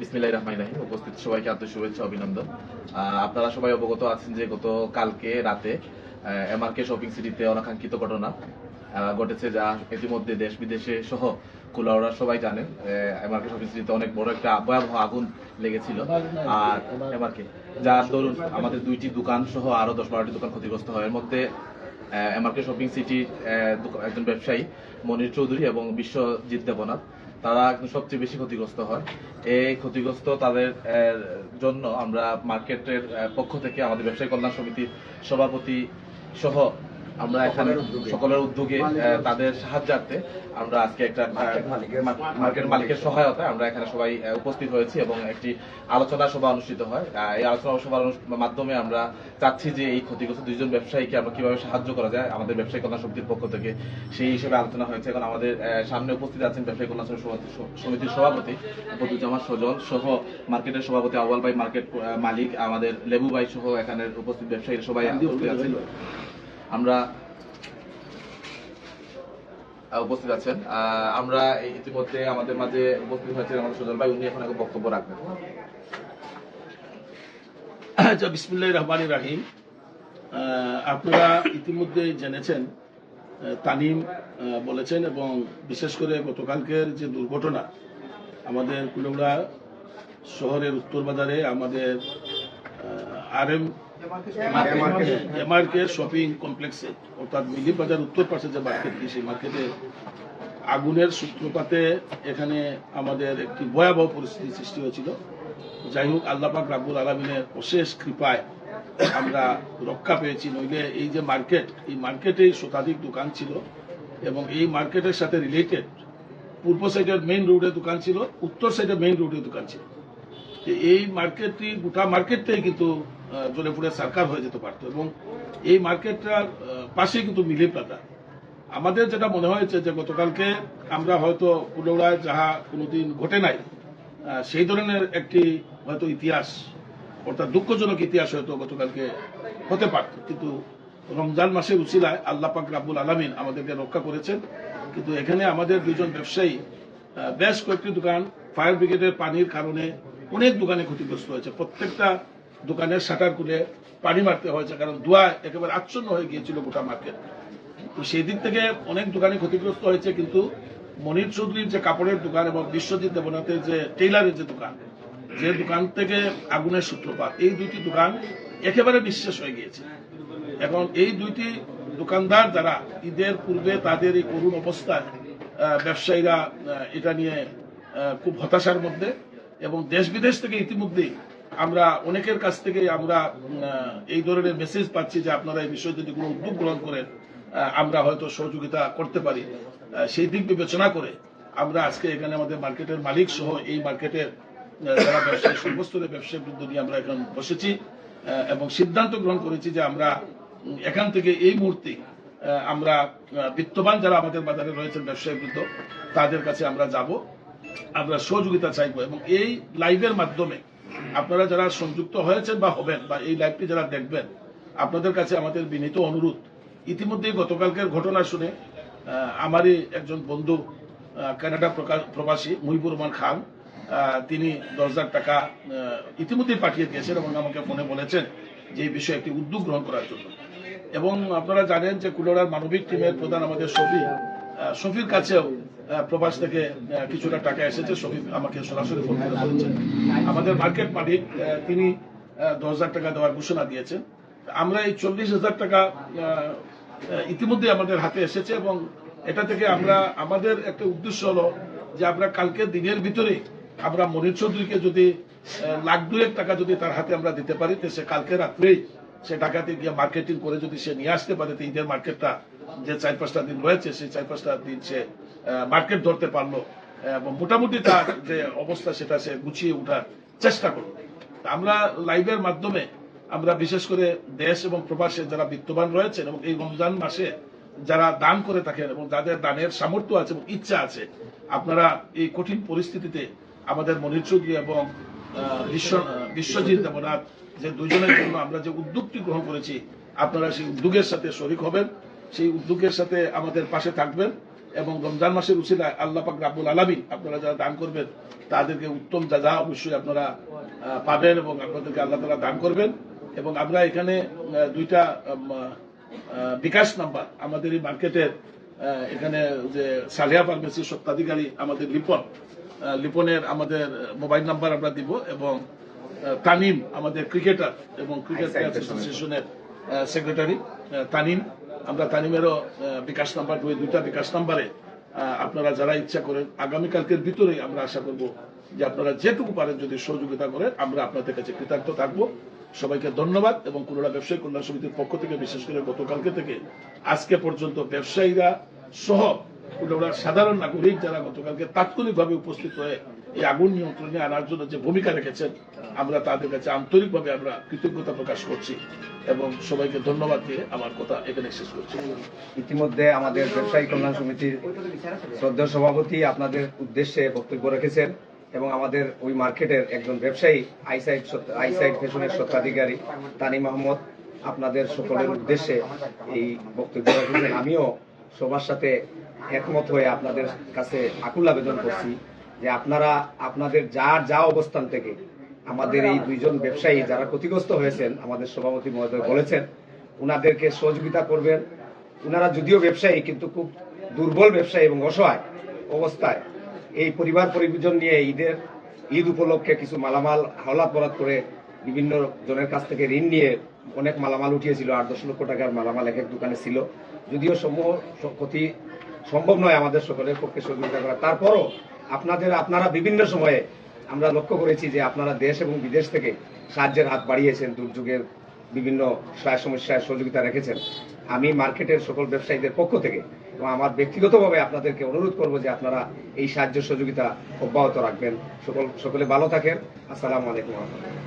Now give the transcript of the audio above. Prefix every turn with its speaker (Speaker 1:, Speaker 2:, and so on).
Speaker 1: বিসমিল্লাহির রহমানির রহিম। উপস্থিত সবাইকে আন্তরিক শুভেচ্ছা, অভিনন্দন। আপনারা সবাই অবগত আছেন যে গত কালকে রাতে এমআরকে শপিং সিটিতে অনাকাঙ্ক্ষিত ঘটনা ঘটেছে যা ইতিমধ্যে দেশ বিদেশে সহ কুলাউড়া সবাই জানেন। এমআরকে শপিং সিটিতে অনেক বড় একটা ভয়াবহ আগুন লেগেছিল। আর এমআরকে যার দরুন আমাদের দুইটি দোকান সহ আরও দশ বারোটি দোকান ক্ষতিগ্রস্ত হয়। এর মধ্যে এমআরকে শপিং সিটির একজন ব্যবসায়ী, মনির চৌধুরী এবং বিশ্বজিৎ দেবনাথ। তারা সবচেয়ে বেশি ক্ষতিগ্রস্ত হয়। এই ক্ষতিগ্রস্ত তাদের জন্য আমরা মার্কেটের পক্ষ থেকে আমাদের ব্যবসায়ী কল্যাণ সমিতির সভাপতি সহ আমরা এখানে সকলের উদ্যোগে তাদের সাহায্যার্থে আমরা আজকে একটা মার্কেট মালিকের সহায়তায় আমরা এখানে সবাই উপস্থিত হয়েছি এবং একটি আলোচনা সভা অনুষ্ঠিত হয়। এই আলোচনা সভার মাধ্যমে আমরা চাচ্ছি যে এই ক্ষতিগ্রস্ত দুইজন ব্যবসায়ীকে আমরা কীভাবে সাহায্য করা যায় আমাদের ব্যবসায়ী কল্যাণ সমিতির পক্ষ থেকে সেই হিসেবে আলোচনা হয়েছে। এখন আমাদের সামনে উপস্থিত আছেন ব্যবসায়ী কল্যাণ সমিতির সভাপতি বদুজ্জামান সজল সহ মার্কেটের সভাপতি আওয়াল ভাই মার্কেট মালিক আমাদের লেবু ভাই সহ এখানে উপস্থিত ব্যবসায়ীরা সবাই উপস্থিত আছেন। আমরা উপস্থিত আছেন। আমরা ইতিমধ্যে আমাদের মাঝে উপস্থিত হয়েছেন আমাদের সজল ভাই, উনি এখন বক্তব্য রাখবেন।
Speaker 2: আচ্ছা বিসমুল্লাহ রহমান রাহিম। আপনারা ইতিমধ্যে জেনেছেন তানিম বলেছেন এবং বিশেষ করে গতকালকের যে দুর্ঘটনা, আমাদের কুলৌড়া শহরের উত্তর বাজারে আমাদের আর এম এমআরকে শপিং কমপ্লেক্সে অর্থাৎ মিলি বাজার উত্তর পাশে যে মার্কেটটি সেই মার্কেটে আগুনের সূত্রপাতে এখানে আমাদের একটি ভয়াবহ পরিস্থিতি সৃষ্টি হয়েছিল। যাই হোক আল্লাপাক রাবুল আলমিনের অশেষ কৃপায় আমরা রক্ষা পেয়েছি। নইলে এই যে মার্কেট এই মার্কেটে শতাধিক দোকান ছিল এবং এই মার্কেটের সাথে রিলেটেড পূর্ব সাইডের মেইন রোডে দোকান ছিল, উত্তর সাইডে মেইন রোডে দোকান ছিল। তো এই মার্কেটটি, গোটা মার্কেটটাই কিন্তু পুড়ে সরকার হয়ে যেতে পারতো এবং এই মার্কেটটার পাশেই কিন্তু মিলি প্লাজা আমাদের যেটা মনে হয়েছে যে গতকালকে আমরা হয়তো কুলৌড়ায় যাহা কোনোদিন ঘটে নাই সেই ধরনের একটি হয়তো ইতিহাস, অর্থাৎ দুঃখজনক ইতিহাস হয়তো গতকালকে হতে পারত। কিন্তু রমজান মাসের উচিলায় আল্লাহ পাক রাব্বুল আলামিন আমাদেরকে রক্ষা করেছেন। কিন্তু এখানে আমাদের দুজন ব্যবসায়ী বেশ কয়েকটি দোকান, ফায়ার ব্রিগেডের পানির কারণে অনেক দোকানে ক্ষতিগ্রস্ত হয়েছে। প্রত্যেকটা দোকানের শাটার খুলে পানি মারতে হয়েছে, কারণ ধোয়া একেবারে আচ্ছন্ন হয়ে গিয়েছিল গোটা মার্কেট তো সেই দিক থেকে অনেক দোকানে ক্ষতিগ্রস্ত হয়েছে, কিন্তু মনির চৌধুরীর যে কাপড়ের দোকান এবং বিশ্বজিৎ দেবনাথের যে টেইলারের যে দোকান যে দোকান থেকে আগুনের সূত্রপাত, এই দুইটি দোকান একেবারে নিঃশেষ হয়ে গিয়েছে। এখন এই দুইটি দোকানদার যারা, ঈদের পূর্বে তাদের এই করুণ অবস্থায় ব্যবসায়ীরা এটা নিয়ে খুব হতাশার মধ্যে এবং দেশ বিদেশ থেকে ইতিমধ্যেই আমরা অনেকের কাছ থেকে আমরা এই ধরনের মেসেজ পাচ্ছি যে আপনারা এই বিষয়ে যদি কোনো উদ্যোগ গ্রহণ করেন আমরা হয়তো সহযোগিতা করতে পারি। সেই দিক বিবেচনা করে আমরা আজকে এখানে আমাদের মার্কেটের মালিক সহ এই মার্কেটের যারা ব্যবসায়ী, সর্বস্তরের ব্যবসায়ী বৃদ্ধ নিয়ে আমরা এখন বসেছি এবং সিদ্ধান্ত গ্রহণ করেছি যে আমরা এখান থেকে এই মুহূর্তে আমরা বিত্তবান যারা আমাদের বাজারে রয়েছেন ব্যবসায়ী বৃদ্ধ তাদের কাছে আমরা যাব। আমরা সহযোগিতা চাইব এবং এই লাইভের মাধ্যমে আপনারা যারা সংযুক্ত হয়েছেন বা হবেন বা এই লাইভটি যারা দেখবেন আপনাদের কাছে আমাদের বিনীত অনুরোধ। ইতিমধ্যেই গতকালকের ঘটনা শুনে আমারই একজন বন্ধু কানাডা প্রবাসী মুহিবুর রহমান খান তিনি দশ টাকা ইতিমধ্যেই পাঠিয়ে দিয়েছেন এবং আমাকে ফোনে বলেছেন যে এই বিষয়ে একটি উদ্যোগ গ্রহণ করার জন্য। এবং আপনারা জানেন যে কুলোড়ার মানবিক টিমের প্রধান আমাদের আহ, শফির কাছেও প্রবাস থেকে কিছুটা টাকা এসেছে। শফি আমাকে সরাসরি ফোন করে বলেছেন আমাদের মার্কেট মালিক তিনি দশ হাজার টাকা দেওয়ার ঘোষণা দিয়েছেন। আমরা এই চল্লিশ হাজার টাকা ইতিমধ্যে আমাদের হাতে এসেছে এবং এটা থেকে আমরা, আমাদের একটা উদ্দেশ্য হলো যে আমরা কালকে দিনের ভিতরে আমরা মনির চৌধুরীকে যদি লাখ দুয়েক টাকা যদি তার হাতে আমরা দিতে পারি, তো সে কালকে রাত্রেই সে টাকাতে গিয়ে মার্কেটিং করে যদি সে নিয়ে আসতে পারে, তো ঈদের মার্কেটটা যে চার পাঁচটা দিন রয়েছে, সেই চার পাঁচটা দিন সে মার্কেট ধরতে পারল। এবং মোটামুটি তার যে অবস্থা, সেটা সে গুছিয়ে ওঠার চেষ্টা করল। আমরা লাইভের মাধ্যমে আমরা বিশেষ করে দেশ এবং প্রবাসে যারা বিত্তবান রয়েছেন এবং এই রমজান মাসে যারা দান করে থাকেন এবং যাদের দানের সামর্থ্য আছে এবং ইচ্ছা আছে, আপনারা এই কঠিন পরিস্থিতিতে আমাদের মনির চৌধুরী এবং বিশ্ব বিশ্বজিৎ দেবনাথ যে দুজনের জন্য আমরা যে উদ্যোগটি গ্রহণ করেছি, আপনারা সেই উদ্যোগের সাথে শরিক হবেন, সেই উদ্যোগের সাথে আমাদের পাশে থাকবেন এবং রমজান মাসের উচিলায় আল্লাহ পাক রাব্বুল আলামিন আপনারা যারা দান করবেন, তাদেরকে উত্তম যা যা অবশ্যই আপনারা পাবেন এবং আপনাদেরকে আল্লাহ তালা দান করবেন। এবং আমরা এখানে দুইটা বিকাশ নাম্বার, আমাদের এই মার্কেটের এখানে যে সালিয়া ফার্মেসির সত্ত্বাধিকারী আমাদের লিপন লিপনের আমাদের মোবাইল নাম্বার আমরা দিব এবং তানিম আমাদের ক্রিকেটার এবং ক্রিকেট প্লেয়ার্স অ্যাসোসিয়েশনের সেক্রেটারি তানিম। আমরা তানিমেরও বিকাশ নাম্বার দুই দুইটা বিকাশ নাম্বারে আপনারা যারা ইচ্ছা করেন আগামীকালকের ভিতরেই আমরা আশা করব যে আপনারা যেটুকু পারেন যদি সহযোগিতা করেন আমরা আপনাদের কাছে কৃতজ্ঞ থাকব। সবাইকে ধন্যবাদ এবং কুরুলা ব্যবসায়ী কল্যাণ সমিতির পক্ষ থেকে বিশেষ করে গতকালকে থেকে আজকে পর্যন্ত ব্যবসায়ীরা সহ কুরুলার সাধারণ নাগরিক যারা গতকালকে তাৎক্ষণিকভাবে উপস্থিত হয়ে এই আগুন নিয়ন্ত্রণে আনার জন্য যে ভূমিকা রেখেছেন, আমরা তাদের কাছে আন্তরিকভাবে আমরা কৃতজ্ঞতা প্রকাশ করছি এবং সবাইকে ধন্যবাদ দিয়ে আমার কথা এখানে শেষ করছি।
Speaker 3: ইতিমধ্যে আমাদের ব্যবসায়ী কল্যাণ সমিতির শ্রদ্ধেয় সভাপতি আপনাদের উদ্দেশ্যে বক্তব্য রেখেছেন এবং আমাদের ওই মার্কেটের একজন ব্যবসায়ী, আইসাইড আইসাইড ফ্যাশনের স্বত্বাধিকারী তানিম আহমদ আপনাদের সকলের উদ্দেশ্যে এই বক্তব্য রেখেছেন। আমিও সবার সাথে একমত হয়ে আপনাদের কাছে আকুল আবেদন করছি। যে আপনারা, আপনাদের যার যা অবস্থান থেকে আমাদের এই দুইজন ব্যবসায়ী যারা ক্ষতিগ্রস্ত হয়েছেন, আমাদের সভাপতি মহোদয় বলেছেন, উনাদেরকে সহযোগিতা করবেন। উনারা যদিও ব্যবসায়ী, কিন্তু খুব দুর্বল ব্যবসায়ী এবং অসহায় অবস্থায় এই পরিবার পরিজন নিয়ে ঈদের, ঈদ উপলক্ষে কিছু মালামাল হাওলাত বরাদ করে বিভিন্ন জনের কাছ থেকে ঋণ নিয়ে অনেক মালামাল উঠিয়েছিল, আট দশ লক্ষ টাকার মালামাল এক এক দোকানে ছিল। যদিও সমূহ ক্ষতি সম্ভব নয় আমাদের সকলের পক্ষে সহযোগিতা করা। তারপরও আপনাদের, আপনারা বিভিন্ন সময়ে আমরা লক্ষ্য করেছি যে আপনারা দেশ এবং বিদেশ থেকে সাহায্যের হাত বাড়িয়েছেন, দুর্যোগের বিভিন্ন সহায় সমস্যায় সহযোগিতা রেখেছেন। আমি মার্কেটের সকল ব্যবসায়ীদের পক্ষ থেকে এবং আমার ব্যক্তিগতভাবে আপনাদেরকে অনুরোধ করব যে আপনারা এই সাহায্য সহযোগিতা অব্যাহত রাখবেন। সকল, সকলে ভালো থাকেন। আসসালামু আলাইকুম।